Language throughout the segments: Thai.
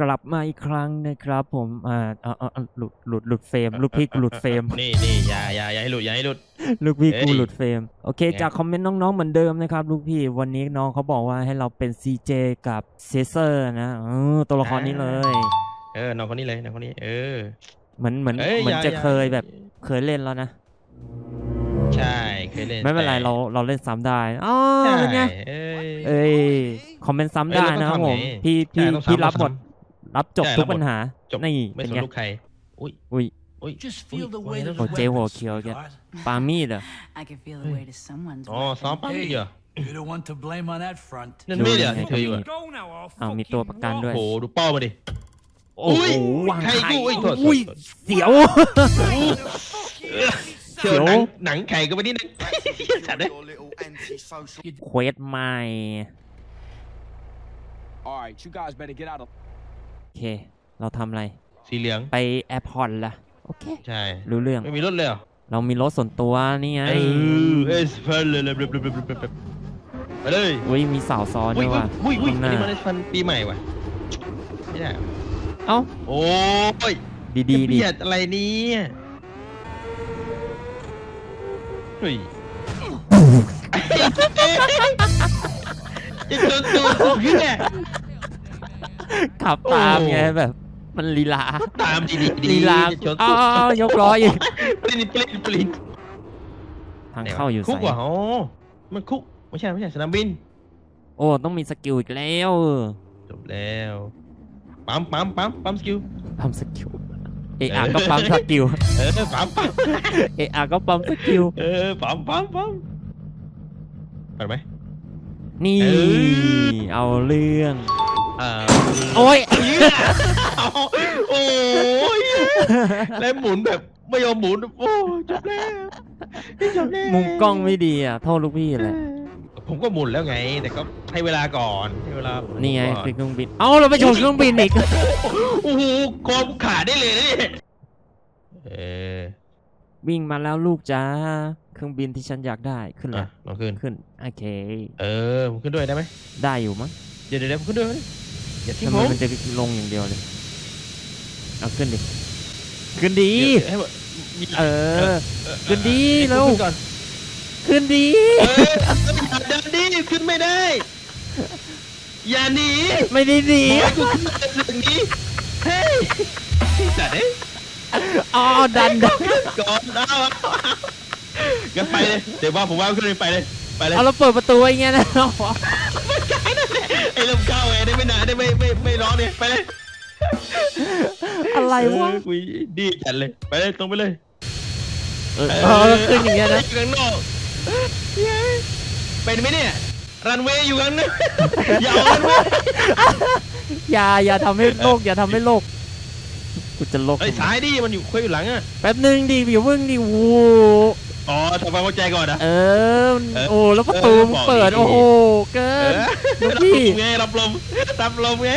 กลับมาอีกครั้งนะครับ ผมอ่าเอาเอาเอาหลุดหลุดหลุดเฟรมลูกพี่กูหลุดเฟรมนี่นี่อย่าอย่าอย่าให้หลุดอย่าให้หลุดลูกพี่เอ้ยกูหลุดเฟรมโอเคไงจากคอมเมนต์น้องๆเหมือนเดิมนะครับ ลูกพี่วันนี้น้องเขาบอกว่าให้เราเป็น CJ กับเซเซอร์นะเออตัวละครนี้เลย เออน้องคนนี้เลยน้องคนนี้ เออเหมือนเหมือนอ้ยเหมือนย่าจะอาเคยแบบเคยเล่นแล้วนะใช่เคยเล่นไม่เป็นไรแต่เราเราเล่นซ้ำได้อ๋อใช่เป็นไงเอ้ยเอ้ยคอมเมนต์ซ้ำได้เอ้ยเราต้องนะครับผมทำไงพี่ใช่พี่ต้องซ้ำพี่รับต้องหมดซ้ รับจบใช่ทุกรับหมดปัญหาจบนี่ไม่เป็นสนไงลูกใครอุ้ยอุ้ยอุ้ย Just feel the Wait, weight wait, of wait. the Oh, Jay weapons, Walk here again. sweetheart. ปามีดเหรอ I can feel the weight of someone's อ๋อ weapon. ซ้อมปั้มอีกเหรอ You're the one to blame on that front. นั่นไม่เหรอที่ถืออยู่อะอ้าวมีตัวประกันด้วยโอ้โหดูเป้ามาดิโอ้โหอุ้ยวางใครไข่กูอุ้ยโทษโทษอุ้ยโทษเสียวเชียวหนังหนังไข่ก็ไปนิดนึงสัตว์เลย Your little antisocial. เควสใหม่ All right, you guys better get out of. โอเค เราทำอะไร สีเหลือง ไปแอร์พอร์ตละโอเค ใช่ รู้เรื่อง ไม่มีรถเลยเหรอเรามีรถส่วนตัวนี่ไงเออเอสเฟลเลยเลยเลยเลยเลยไปเลยอุ้ยมีสาวซ้อนอุ้ด้ยวยว่ะอุ้ยอุ้ยข้างหอันน้านี้มันฟันปีใหม่ว่ะไม่ได้เอ้าโอ้ยดีดีจะดีเบียดอะไรเนี่ยเฮ้ยจะโดนตัวสุดขึ้นเนี่ย ขับตามไงโอ้แบบ มันลีลาตามดีดีดีลีลาจะชนอ๋สุดอยกล้ออีกปลินปลินปลินทางเข้าอยู่คุกใส่ว่ะอ๋อมันคุกไม่ใช่ไม่ใช่สนามบิน โอ้ต้องมีสกิลอีกแล้วจบแล้วปั๊มปั๊มปั๊มปั๊มสกิลปั๊มสกิลเออาก็ปั๊มสกิลเออปั๊มปั๊มเออาก็ปั๊มสกิลเออปั๊มปั๊มปั๊มไปไหมนี่ เออเอาเรื่อง อ่าโอ้ยเอาโอ้ยแล้วหมุนแบบไม่ยอมหมุนโอ้จบแล้วจบแล้วมุมกล้องไม่ดีอะโทษลูกพี่แหละผมก็หมุนแล้วไง แต่ก็ให้เวลาก่อนให้เวลาหมุนี่ไงก่อคือเครื่องบินเอ้าเราไปชนเครื่องบินอีกโอ้โหคอกูขาดได้เลยนะเนี่ยเออวิ่งมาแล้วลูกจ้าเครื่องบินที่ฉันอยากได้ขึ้นเลอะยลองขึ้นขึ้นโอเค เออผมขึ้นด้วยได้ไหมได้อยู่มั้งเดี๋ยวเดี๋ยวเดี๋ยวผมขึ้นด้วยไหม อย่าทิ้งทำผไมมมันจะลงอย่างเดียวเลย เอาขึ้นดิ ขึ้นดีเดี๋ยวให้ผมมีเออ ขึ้นดีให้เร็วขึ้นก่อนขึ้นดีเอออย่าดันดิขึ้นไม่ได้ อย่าหนี ไม่ได้ดีบอยกูขึ้นมาอย่างนี้ เฮ้ยจัดเอ้ยอ๋อดันดันก่อนเอาเอาเอางั้นไปเลย เดี๋ยวว่าผมว่าขึ้นเลยไปเลย ไปเลย เอาเราเปิดประตูไว้อย่างเงี้ยนะ ไอ้เริ่มเข้าไงได้ไม่นานได้ไม่ไม่ไม่ร้อนเนี่ยไปเลยอะไรวะเออคุยดีจัดเลยไปเลยตรงไปเลยเออเออขึ้นอย่างเงี้ยนะอยู่ข้างนอกเย้เป็นไหมเนี่ยรันเวย์อยู่ข้างนอกอย่าเอารันเวย์อย่าอย่าทำให้โลกอย่าทำให้โลกกูจะโลกไอ้ยซ้ายดิมันอยู่คุยอยู่หลังอะแป๊บนึงดิอย่าเพิ่งดิโว้อ๋อทำความเข้าใจก่อนนะ เออเออโอ้แล้วประตูเออมึงบอกเปิดดี โอ้โหเกิเอนอ ลูกรับพี่ลมไงรับลมรับลมไง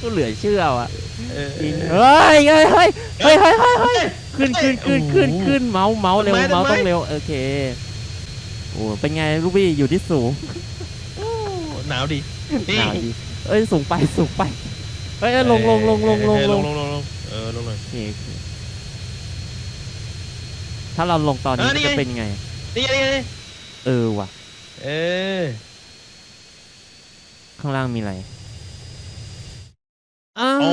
กูเหลือเชื่อว่ะเออจริงเฮ้ยเฮ้ยเฮ้ยเฮ้ยเฮ้ยเฮ้ยเฮ้ยขึ้นขึ้นขึ้นขึ้นขึ้นเมาส์เมาส์เร็วทำไมเมาส์ทำไมต้องเร็วโอเคโอ้เป็นไงลูกพี่อยู่ที่สูงโอ้หนาวดินี่หนาวดีเอ้ยสูงไปสูงไปเฮ้ยเอ้ยลงลงลงลงลงเออลลงงลงลงลงเออลงเลยโอเคโอเคถ้าเราลงตอนนี้เออนี่จะไงเป็นไงนี่ไงนี่ไงเออว่ะ เออ ข้างล่างมีอะไรอ้าวโอ้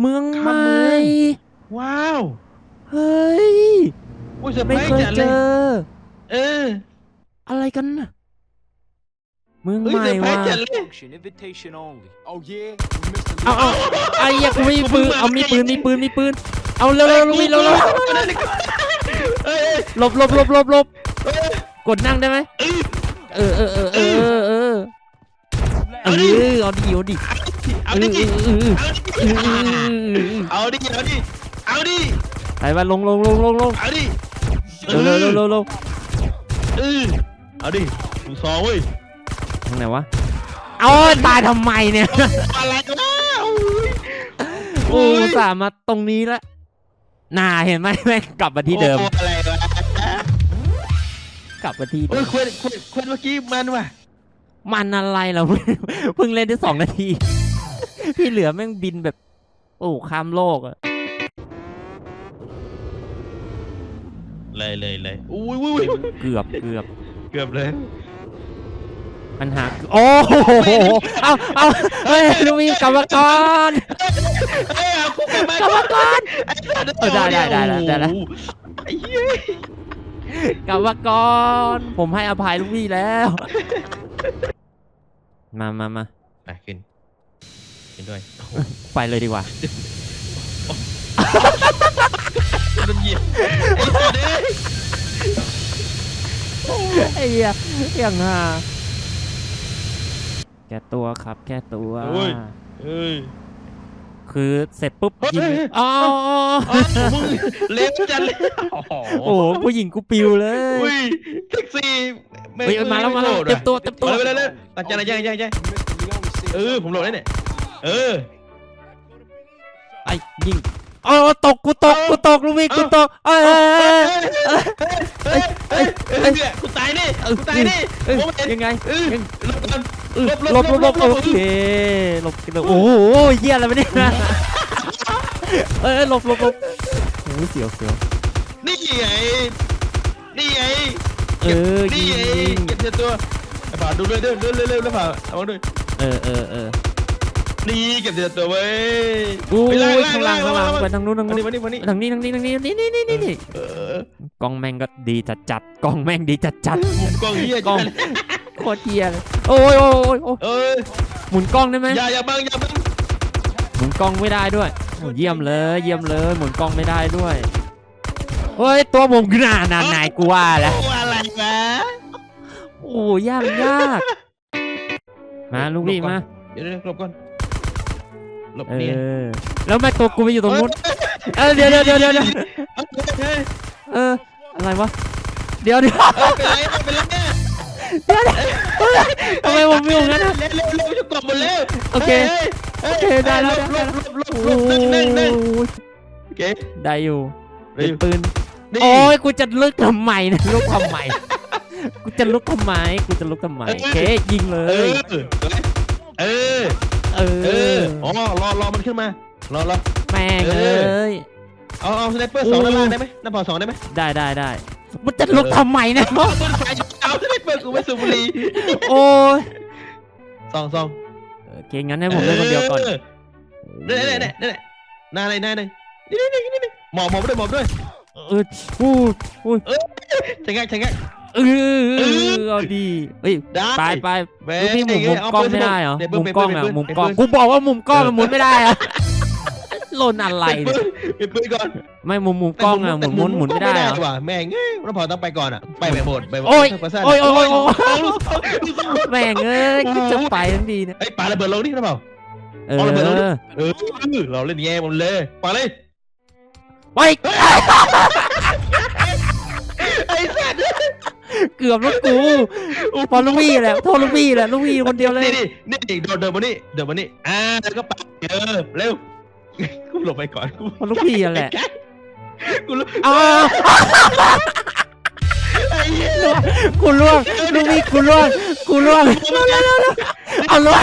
เมืองใหข้ามม่เมืองว้าว เฮ้ยอุ้ยเซอร์ไพไม่รเคส์ยจัดเจเลย อ เออ อะไรกันน่ะเมืองเฮ้ยใหม่เซอร์ไพรว่ะส์จัดเลย Function, invitation only. Oh yeah, we missed the เอาเอาไอ้เหี้ยกูไม่มีปืนเอามีปืนมีปืนมีปืน เอาเร็วเร็วลูกพี่เร็วเร็วเอ้ยหลบหลบหลบหลบหลบเอ้ย กดนั่งได้ไหมเออเออเออเออเออเออเออเอาดิเอาดิเอาดิเออเออเออเออเออเอาดิเอาดิเอาดิไปไปลงลงลงลงลงเอาดิเร็วเร็วเร็วเร็วเร็วเออเอาดิลูกซองเว้ยทางไหนวะเอาตายทำไมเนี่ยอะไรวะโอ้อุตสาห์มาตรงนี้ละน่าเห็นไหมแม่งกลับมาที่เดิมโอ้อะไรวะ กลับมาที่เดิเฮ้ยมควนควนควนเมื่อกี้มันว่ะมันอะไรเหรอเพิ่งเล่นได้สองนาที ที่เหลือแม่งบินแบบ โอ้ข้ามโลกอะเลยเลยเลยอุ้ยอุ้ยอุ้ยเกือบเกือบเกือบเลยปัญหาคือโอ้โหเอาเอาเฮ้ยลูกพี่กรรมกรเอ้ยเอาคุกกันมากรรมกรไอ้สัตว์เออได้ได้ได้ได้ได้ได้โอ้โหไอ้เหี้ย กรรมกรผมให้อภัยลูกพี่แล้ว มามามาไปขึ้นขึ้นด้วยโอ้โหไปเลยดีกว่า โดนเหยียบไอ้สัตว์เอ้ยไอ้เหี้ยอย่างห่าแก้ตัวครับ แก้ตัวเอ้ย คือเสร็จปุ๊บเฮ้ยยิงเฮ้ยเฮ้ยอ๋ออ๋อมึงเล็กจังเลยโอ้โหโอ้โหผู้หญิงกูปิวเลยอุ้ยแท็กซี่แงเฮ้ยมาแล้วมาแล้วไโหดเต็มตัวเต็มตัวอาเลยไปเลยเลยตัดใจอะไรยังยังยัง Mr. Leone said เออผมโหลดได้เนี่ยเออไอ้ยิง โอ้ตกกูตกกูตกลูกพี่กูตกเอ้ยเอ้ยเอ้ยเฮ้ยเฮ้ยเฮ้ยเนี่ยกูตายนี่กูตายนี่เอ้ยยังไงเออหลบก่อนหลบหลบหลบบหลบโอเคหลบโอ้โหเหี้ยอะไรวะเนี่ยเอ้ยหลบหลบหลบโอ้ยเสียวเสียวนี่ไงนี่ไงเออนี่ไงเก็บเสื้อตัวไอ้ผ่าดูเลยเด้อเร็วเร็วเร็วแล้วผ่าระวังด้วยเออเออเออ นี่เก็บเสื้อตัวเว้ยอู้ไปยข้างล่างข้างล่างไปทางนู้นทางมานู้นี่นมานี่มานี่ทางนี้ทางนี้ทางนี้นี่นี่นี่นี่เออกล้องแม่งก็ดีจัดจัดกล้องแม่งดีจัดจัดมุมกล้องเฮียกล้องจังโคตรเทียเลยโอ้ยโอ้ยโอ้ยโอ้ยเอ้ยหมุนกล้องได้ไหมอย่าอย่าบังอย่าบังหมุนกล้องไม่ได้ด้วยโอ้เยี่ยมเลยเยี่ยมเลยหมุนกล้องไม่ได้ด้วยเฮ้ยตัวผมหนาหนาไหนกูว่าแล้วโอ้อะไรวะโอ้ยากยากมาลูกพี่มาเดี๋ยวเดี๋ยวหลบก่อน หลบเอเนี่ยอแล้วแม่ตัวกูไปอยู่ตรงนู้นเออเดี๋ยวเดี๋ยวเดี๋ยวเดี๋ยวเดี๋ยวเฮ้ยเอออะไรวะเดี๋ยวเดี๋ยวเฮ้ยเป็นไรเป็นไรเนี่ยเดี๋ยวเดี๋ยวเฮ้ยทำไมผมอยู่งั้นอะ เร็วเร็วเร็วจะกดหมดแล้วโอเคฮ้ยโอเคได้แล้วหลได้บแล้วหลบหลบหลโอ้บหลบนั่งนั่งนั่งยโอเคได้อยู่ได้เป็อนยู่ปืน นี่โอ้ยกูจะลุกทำไมเนะลุกทำไม กูจะลุกทำไม กูจะลุกทำไมโอเคยิงเลเอย อเออเอเอออ อ๋อ รอรอมันขึ้นมา รอรอ แม่งเอเออ้ย เอาเอาสไนเปอร์สองด้านล่างได้ไหมหน้าพอสองได้ไหมได้ได้ได้มันจะลุกทำไมเนะ เอาปืนไฟเอาสไนเปอร์กูไปสูบบุหรี่โอ้ยสองสองโอเคงั้นให้ผมเล่นคนเดียวก่อนเนี่ยเนี่ยเนี่ยเนี่ยหน้าอะไรหน้าหนึ่งนี่นี่นี่นี่หมอบหมอบด้วยหมอบด้วย เอออู้อู้ใช่ไงใช่ไง เออเอาดีเฮ้ยได้ไปไปเว้ลูกพี่หมุนมุมกล้องไม่ได้เหรอเดี๋ยวมุเบิ้มกล้องอะเบิ้มุมเบิ้กล้องเบิ้กูบอกว่ามุมกล้องมันหมุนไม่ได้อะหล่นอะไรเบิ้เนี่ยเบิ้ก่อนไม่มุมมุมกล้องอะหมุนหมุนหมุนไม่ได้เหรอว่ะแม่งเอ้ยเราพอต้องไปก่อนอะไปแบบโหดไปแบบโอ้ยเปอร์เซ็นต์โอ้ยโอ้ยโอ้ยโอ้ยเอาลูกสองลูกสองแม่งเอ้ยกูจะไปทั้งดีเนี่ยไอ้ยปาระเบิดลงนี่นะเปล่าเอเอาระเบิดลงดิอเออเราเล่นแย่หมดเลยปาเลยไว้ไอ้สัตว์ เกือบลูกกูพอลูกพี่แหละโทษลูกพี่แหละลูกพี่คนเดียวเลยนี่นี่นี่เดินเดินมานี่เดินมานี่อ่าแล้วก็ไปเออเร็วกูหลบไปก่อนกูพอลูกพี่อะแหละกูรู้อ้าวไอ้เหี้ยกูล่วงลูกพี่กูล่วงกูล่วงเอาล่วง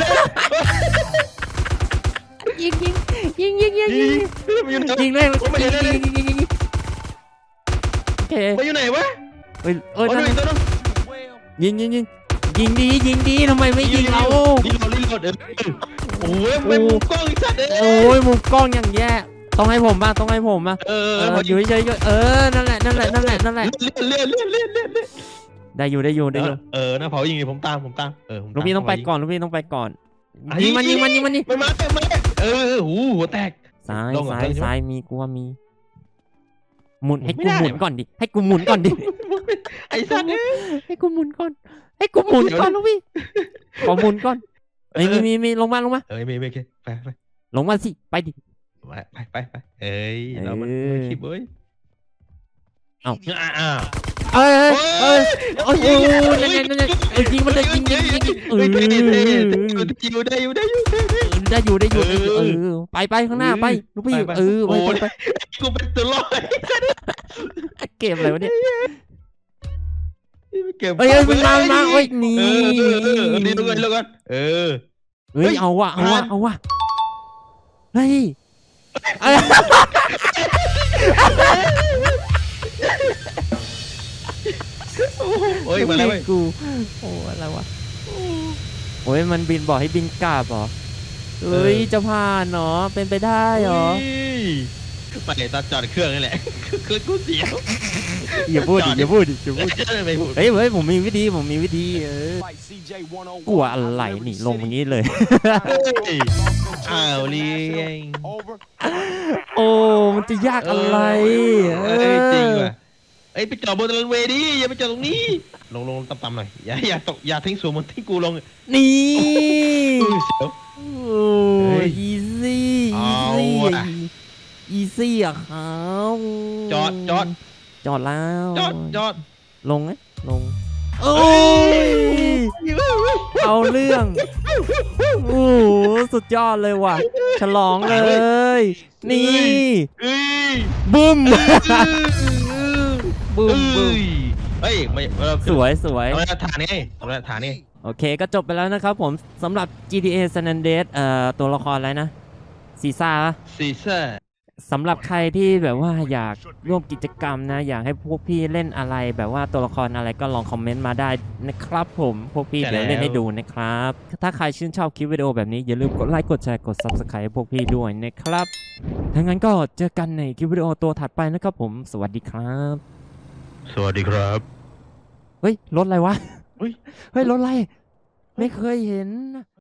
ยิงยิงยิงยิงยิงยิงมันอยู่ไหนยิงเลยยิงยิงยิงยิงยิงโอเคมันอยู่ไหนวะ เอ้ยเอ้ยโอ้นั่นยตัวนึงยิงยิงยิงยิงดียิงดีทำไมไม่ยิงเรารีโหลดรีโหลดเออโอ้ยไม่มุมกล้องอีกสัตว์เอ้โอ้ยมุมกล้องอย่างแย่ต้องให้ผมบ้างต้องให้ผมบ้างเออเอออยู่เฉยๆเออนั่นแหละนั่นแหละนั่นแหละนั่นแหละเลื่อนเลื่อนเลื่อนเลื่อนเลื่อนได้อยู่ได้อยู่ได้อยู่เออหน้าเผายิงผมตามผมตามเออลูกพี่ต้องไปก่อนลูกพี่ต้องไปก่อนยิงมันยิงมันยิงมันยิงมันมาเต็มเลยเออหูหัวแตกซ้ายลงเหรอซ้ายลงใช่ไหมซ้ายมีกูว่ามี หมุนให้ไม่กูได้หมุนก่อนดิให้กูหมุนก่อนดิไอ้สัตว์ให้กูหมุนก่อนให้กูหมุนก่อนลูกพี่ขอหมุนก่อนเอ้ยมีมีมีลงมาลงมาเอ้ยไม่ไม่โอเคไปไปลงมาสิไปดิไปไปไปไปเอ้ยเรามันเออคลิปเอ้ย เอ้า อ่าเอ้ยเอ้ยเอ้ยโอ้ยโอ้ยนั่นไงนั่นไงเอ้ยยิงมันเลยยิงยิงยิงยิงเอเฮ้อยได้อยู่ได้อยู่ได้อยู่ได้อยู่ได้อยู่ได้อยู่ได้อยู่เอเอออไปไปข้างหน้าไปลูกพี่ไปไปเออไปโอ้ยไปกูเป็นตัวลอยไปเกมอะไรวะเนี่ยเก็บเอ้ยเอ้ยมันมามันมาเอ้ยนี่เออเออเออเออนี่ดูกันแล้วกันเออเฮ้ยเฮ้ยเอาวะเอาวะผ่านเอาวะเฮ้ย โอ้ยมาแล้วเว้ย กูโอ้อะไรวะโอ้ยมันบินบอกให้บินกลับเหรอเอ้ยเออ จะผ่านเนาะเป็นไปได้เหรอมาเดี๋ยวตอนจอดเครื่องนี่แหละเครื่องกูเสียว อย่าพูดดิอย่าพูดดิอย่าพูดดิไม่พูดเฮ้ยเฮ้ยผมมีวิธีผมมีวิธีเออ Like CJ 101. กลัวอะไรนี่ลงอย่างนี้เลย อ้าวเลี้ยง Over. โอ้มันจะยากอะไรเอ้ยจริงว่ะ เอ้ยไปจอดบนรันเวย์ดิอย่าไปจอดตรงนี้ ลงลงต่ำๆหน่อยอย่าอย่าตกอย่าทิ้งสูงเหมันทิ้งกูลงนี่อุ้ยเสียว โอ้เฮ้ยอีซี่เอาอีซี่ว่ะอีซี่อะครับจอดจอด จอดแล้วจอดจอดลงไหมลงโอ้ยเอาเรื่องโอ้โหสุดยอดเลยว่ะ ฉลองเลย นี่ เอ้ยบึ้ม เอ้ บึ้มบึ้มยเฮ้ยไม่เราสวยสวยเอาละฐานนี่เอาละฐานนี่โอเคก็จบไปแล้วนะครับผมสำหรับ GTA San Andreas เอ่อตัวละครอะไรนะซีซ่าซีซ่าสำหรับใครที่แบบว่าอยากร่วมกิจกรรมนะ อยากให้พวกพี่เล่นอะไร แบบว่าตัวละครอะไรก็ลองคอมเมนต์มาได้นะครับผมพวกพี่เดี๋ยวเล่นให้ดูนะครับ ถ้าใครชื่นชอบคลิปวิดีโอแบบนี้ อย่าลืมกดไลค์กดแชร์กด Subscribe ให้พวกพี่ด้วยนะครับถ้างั้นก็เจอกันในคลิปวิดีโอตัวถัดไปนะครับผม สวัสดีครับ สวัสดีครับ เฮ้ย รถอะไรวะ เฮ้ย เฮ้ย รถอะไร ไม่เคยเห็น